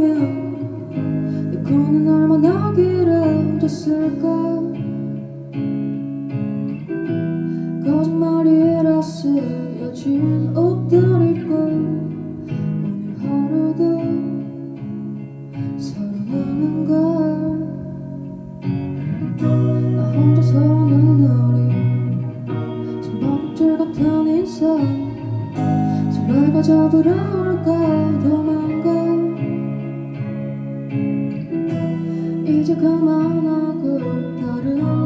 내 코는 얼마나 길어졌을까? 거짓말이라 쓰여진 옷들 입고 오늘 하루도 사랑하는 걸나 혼자서는 우리 숨바꼭질 같은 인생 설레가 잡으러 올까? 도망가? 이제 그만하고 다른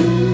you.